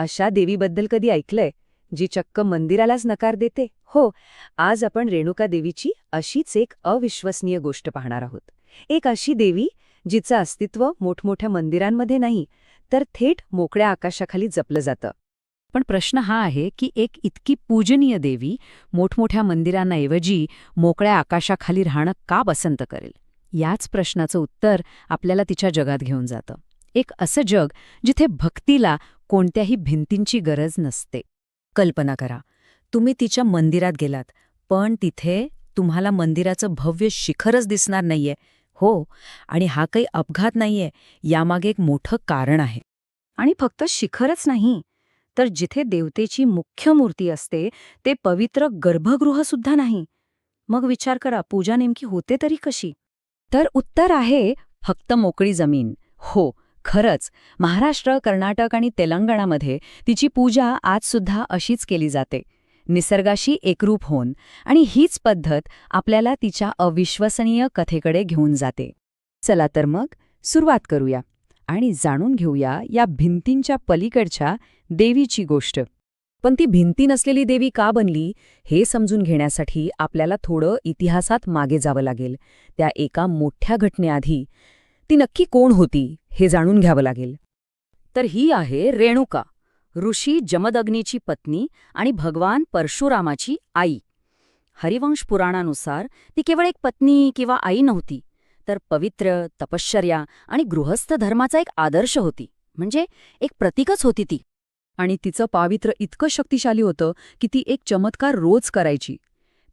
अशा देवीबद्दल कधी ऐकलंय जी चक्क मंदिरालाच नकार देते? हो आज आपण रेणुका देवीची अशीच एक अविश्वसनीय गोष्ट पाहणार आहोत. एक अशी देवी जिचं अस्तित्व मोठमोठ्या मंदिरांमध्ये नाही तर थेट मोकळ्या आकाशाखाली जपलं जातं. पण प्रश्न हा आहे की एक इतकी पूजनीय देवी मोठमोठ्या मंदिरांऐवजी मोकळ्या आकाशाखाली राहणं का पसंत करेल? याच प्रश्नाचं उत्तर आपल्याला तिच्या जगात घेऊन जातं. एक असं जग जिथे भक्तीला कोणत्याही भिंतींची गरज नसते. कल्पना करा तुम्ही तिच्या मंदिरात गेलात पण तिथे तुम्हाला मंदिराचं भव्य शिखरच दिसणार नाहीये. हो आणि हा काही अपघात नाहीये यामागे एक मोठं कारण आहे. आणि फक्त शिखरच नाही तर जिथे देवतेची मुख्य मूर्ती असते ते पवित्र गर्भगृहसुद्धा नाही. मग विचार करा पूजा नेमकी होते तरी कशी? तर उत्तर आहे फक्त मोकळी जमीन. हो खरंच महाराष्ट्र कर्नाटक आणि तेलंगणामध्ये तिची पूजा आजसुद्धा अशीच केली जाते. निसर्गाशी एकरूप होऊन आणि हीच पद्धत आपल्याला तिच्या अविश्वसनीय कथेकडे घेऊन जाते. चला तर मग सुरुवात करूया आणि जाणून घेऊया या भिंतींच्या पलीकडच्या देवीची गोष्ट. पण ती भिंती नसलेली देवी का बनली हे समजून घेण्यासाठी आपल्याला थोडं इतिहासात मागे जावं लागेल. त्या एका मोठ्या घटनेआधी ती नक्की कोण होती हे जाणून घ्यावं लागेल. तर ही आहे रेणुका ऋषी जमदग्नीची पत्नी आणि भगवान परशुरामाची आई. हरिवंश पुराणानुसार ती केवळ एक पत्नी किंवा आई नव्हती तर पवित्र तपश्चर्या आणि गृहस्थ धर्माचा एक आदर्श होती म्हणजे एक प्रतीकच होती ती. आणि तिचं पावित्र्य इतकं शक्तिशाली होतं की ती एक चमत्कार रोज करायची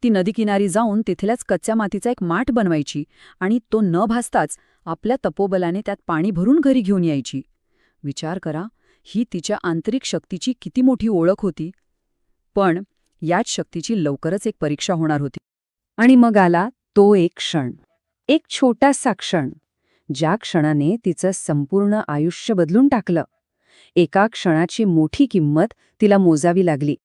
ती नदीकिनारी जाऊन तिथल्याच कच्च्या मातीचा एक माठ बनवायची आणि तो न भासताच आपल्या तपोबलाने त्यात पाणी भरून घरी घेऊन यायची. विचार करा ही तिच्या आंतरिक शक्तीची किती मोठी ओळख होती. पण याच शक्तीची लवकरच एक परीक्षा होणार होती. आणि मग आला तो एक क्षण. एक छोटासा क्षण. ज्या क्षणाने तिचं संपूर्ण आयुष्य बदलून टाकलं. एका क्षणाची मोठी किंमत तिला मोजावी लागली.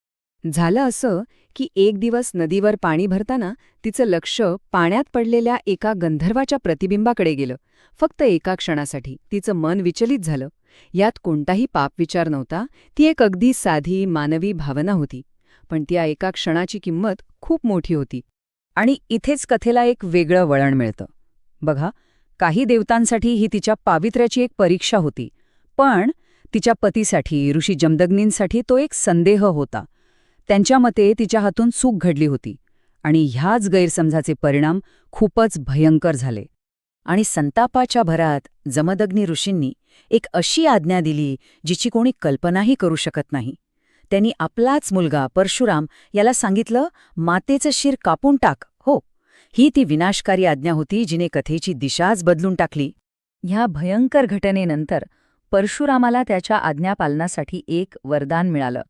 झालं असं की एक दिवस नदीवर पाणी भरताना तिचं लक्ष पाण्यात पडलेल्या एका गंधर्वाच्या प्रतिबिंबाकडे गेलं. फक्त एका क्षणासाठी तिचं मन विचलित झालं. यात कोणताही पापविचार नव्हता. ती एक अगदी साधी मानवी भावना होती. पण त्या एका क्षणाची किंमत खूप मोठी होती. आणि इथेच कथेला एक वेगळं वळण मिळतं. बघा काही देवतांसाठी ही तिच्या पावित्र्याची एक परीक्षा होती. पण तिच्या पतीसाठी ऋषी जमदग्नींसाठी तो एक संदेह होता. त्यांच्या मते तिच्या हातून चूक घडली होती आणि ह्याच गैरसमजाचे परिणाम खूपच भयंकर झाले. आणि संतापाच्या भरात जमदग्नी ऋषींनी एक अशी आज्ञा दिली जिची कोणी कल्पनाही करू शकत नाही. त्यांनी आपलाच मुलगा परशुराम याला सांगितलं मातेचं शिर कापून टाक. हो ही ती विनाशकारी आज्ञा होती जिने कथेची दिशाच बदलून टाकली. ह्या भयंकर घटनेनंतर परशुरामाला त्याच्या आज्ञापालनासाठी एक वरदान मिळालं.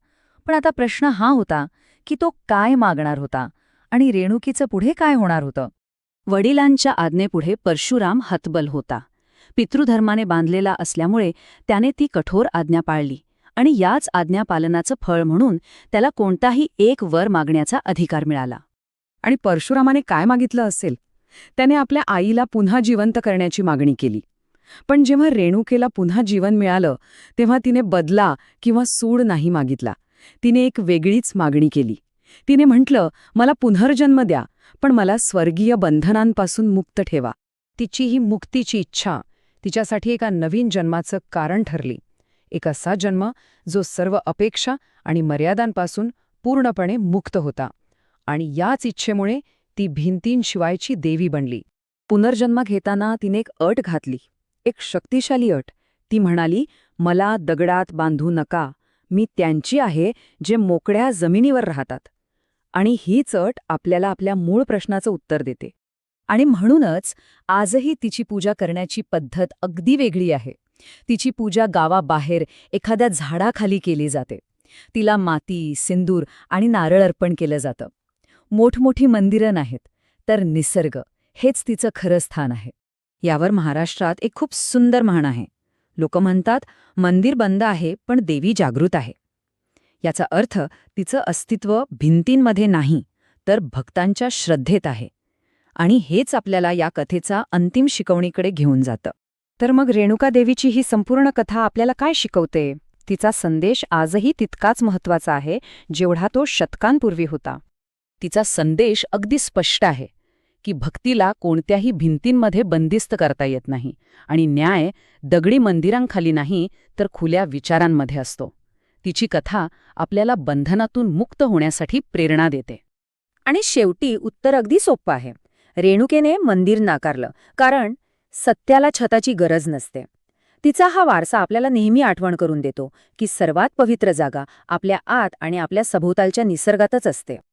पण आता प्रश्न हा होता की तो काय मागणार होता आणि रेणुकीचं पुढे काय होणार होतं? वडिलांच्या आज्ञेपुढे परशुराम हतबल होता. पितृधर्माने बांधलेला असल्यामुळे त्याने ती कठोर आज्ञा पाळली आणि याच आज्ञापालनाचं फळ म्हणून त्याला कोणताही एक वर मागण्याचा अधिकार मिळाला. आणि परशुरामाने काय मागितलं असेल? त्याने आपल्या आईला पुन्हा जिवंत करण्याची मागणी केली. पण जेव्हा रेणुकेला पुन्हा जीवन मिळालं तेव्हा तिने बदला किंवा सूड नाही मागितला. तिने एक वेगळीच मागणी केली. तिने म्हटलं मला पुनर्जन्म द्या पण मला स्वर्गीय बंधनांपासून मुक्त ठेवा. तिची ही मुक्तीची इच्छा तिच्यासाठी एका नवीन जन्माचं कारण ठरली. एक असा जन्म जो सर्व अपेक्षा आणि मर्यादांपासून पूर्णपणे मुक्त होता आणि याच इच्छेमुळे ती भिंतींशिवायची देवी बनली. पुनर्जन्म घेताना तिने एक अट घातली एक शक्तिशाली अट. ती म्हणाली मला दगडात बांधू नका मी त्यांची आहे जे मोकळ्या जमिनीवर राहतात. आणि ही चट आपल्याला आपल्या मूळ प्रश्नाचं उत्तर देते. आणि म्हणूनच आजही तिची पूजा करण्याची पद्धत अगदी वेगळी आहे. तिची पूजा गावाबाहेर एखाद्या झाडाखाली केली जाते. तिला माती सिंदूर आणि नारळ अर्पण केलं जातं. मोठमोठी मंदिरं नाहीत तर निसर्ग हेच तिचं खरं स्थान आहे. यावर महाराष्ट्रात एक खूप सुंदर म्हण आहे. लोक म्हणतात मंदिर बंद आहे पण देवी जागृत आहे. याचा अर्थ तिचं अस्तित्व भिंतींमध्ये नाही तर भक्तांच्या श्रद्धेत आहे. आणि हेच आपल्याला या कथेचा अंतिम शिकवणीकडे घेऊन जातं. तर मग रेणुका देवीची ही संपूर्ण कथा आपल्याला काय शिकवते? तिचा संदेश आजही तितकाच महत्त्वाचा आहे जेवढा तो शतकांपूर्वी होता. तिचा संदेश अगदी स्पष्ट आहे. की भक्तीला कोणत्याही भिंतींमध्ये बंदिस्त करता येत नाही आणि न्याय दगडी मंदिरांखाली नाही तर खुल्या विचारांमध्ये असतो. तिची कथा आपल्याला बंधनातून मुक्त होण्यासाठी प्रेरणा देते. आणि शेवटी उत्तर अगदी सोपं आहे. रेणुकेने मंदिर नाकारलं कारण सत्याला छताची गरज नसते. तिचा हा वारसा आपल्याला नेहमी आठवण करून देतो की सर्वात पवित्र जागा आपल्या आत आणि आपल्या सभोवतालच्या निसर्गातच असते.